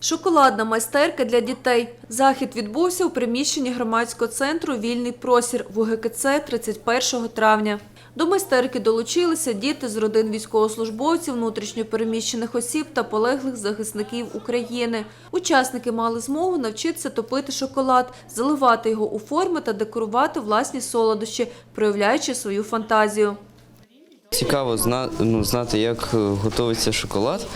Шоколадна майстерка для дітей. Захід відбувся у приміщенні громадського центру Вільний простір в УГКЦ 31 травня. До майстерки долучилися діти з родин військовослужбовців, внутрішньопереміщених осіб та полеглих захисників України. Учасники мали змогу навчитися топити шоколад, заливати його у форми та декорувати власні солодощі, проявляючи свою фантазію. Цікаво ну, знати, як готується шоколад,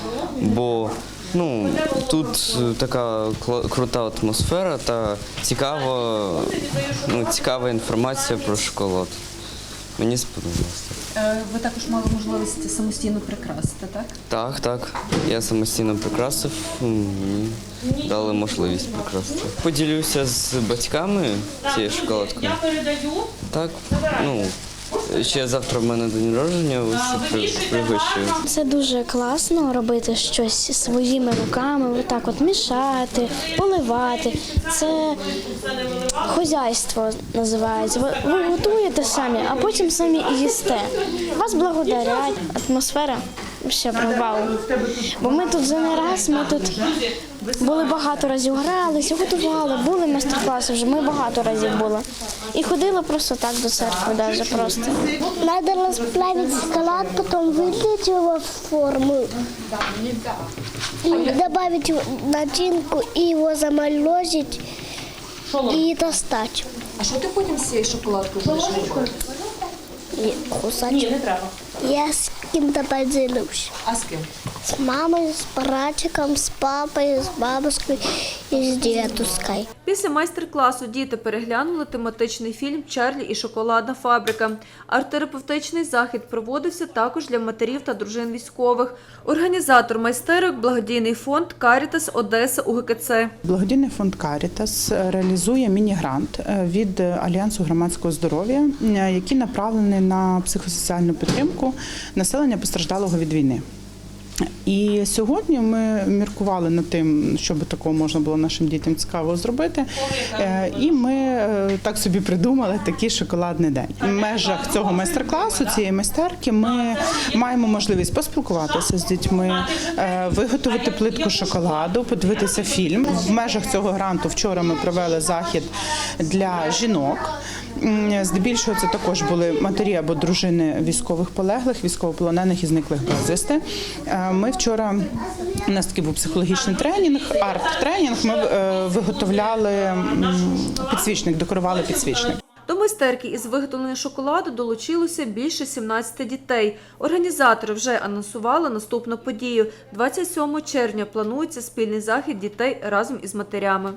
бо ну, тут е, така крута атмосфера та цікава, ну, цікава інформація про шоколад. Мені сподобалося. Е, Ви також мали можливість самостійно прикрасити, так? Так, так. Я самостійно прикрасив, мені дали можливість прикрасити. Поділюся з батьками цією шоколадкою. Я передаю. Так, ну, ще завтра в мене день народження, ось пригощую. Це дуже класно робити щось своїми руками, отак от мішати, поливати. Це хозяйство називається. Ви, ви готуєте самі, а потім самі і їсте. Вас благодарять. Атмосфера ще вау. Бо ми тут вже не раз, ми тут були багато разів гралися, готували, були майстер-класи вже. Ми багато разів були. І ходили просто так до церкви, навіть просто. Надо расплавить шоколад, потом вылить его в форму. И добавить в начинку и его заморозить и достать. А що ти потім з цією шоколадкою будеш робити? И кусать. Я с кем-то поделюсь. А з ким? С мамой, с братиком, с папой, с бабушкой и с. Після майстер-класу діти переглянули тематичний фільм Чарлі і шоколадна фабрика. Арт-терапевтичний захід проводився також для матерів та дружин військових. Організатор майстерок благодійний фонд Карітас Одеса УГКЦ. Благодійний фонд Карітас реалізує міні-грант е, від Альянсу громадського здоров'я, е, який направлений на психосоціальну підтримку населення постраждалого від війни. І сьогодні ми міркували над тим, щоб такого можна було нашим дітям цікаво зробити. Е, І ми е, так собі придумали такий шоколадний день. В межах цього майстер-класу, цієї майстерки, ми маємо можливість поспілкуватися з дітьми, е, виготовити плитку шоколаду, подивитися фільм. В межах цього гранту вчора ми провели захід для жінок. Здебільшого це також були матері або дружини військових полеглих, військовополонених і зниклих безвісти. Е, Ми вчора у нас такий був психологічний тренінг, арт-тренінг. Ми е, виготовляли підсвічник, декорували підсвічник. До майстерки із виготовлення шоколаду долучилося більше 17 дітей. Організатори вже анонсували наступну подію. 27 червня планується спільний захід дітей разом із матерями.